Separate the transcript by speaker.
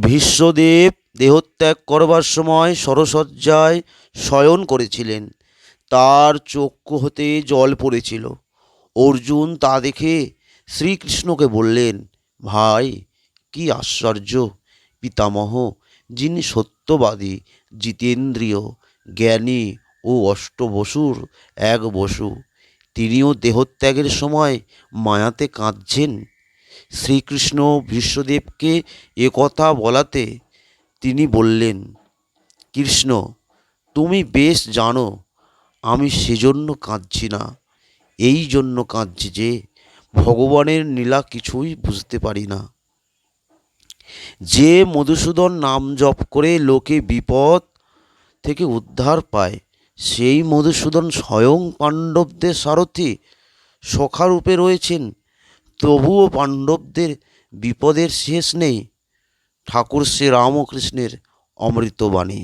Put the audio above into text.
Speaker 1: ভীষ্মদেব দেহত্যাগ করবার সময় সরসজ্জায় শয়ন করেছিলেন। তার চক্ষু হতে জল পড়েছিল। অর্জুন তা দেখে শ্রীকৃষ্ণকে বললেন, ভাই, কি আশ্চর্য! পিতামহ, যিনি সত্যবাদী, জিতেন্দ্রিয়, জ্ঞানী ও অষ্টবসুর এক বসু, তিনিও দেহত্যাগের সময় মায়াতে কাঁদছেন। শ্রীকৃষ্ণ ভীষ্মদেবকে একথা বলাতে তিনি বললেন, কৃষ্ণ, তুমি বেশ জানো, আমি সেজন্য কাঁদছি না। এই জন্য কাঁদছি যে ভগবানের নীলা কিছুই বুঝতে পারি না। যে মধুসূদন নাম জপ করে লোকে বিপদ থেকে উদ্ধার পায়, সেই মধুসূদন স্বয়ং পাণ্ডবদের সারথি সখারূপে রয়েছেন। তবুও পাণ্ডবদের বিপদের শেষ নেই ঠাকুর শ্রী রামকৃষ্ণের অমৃতবাণী।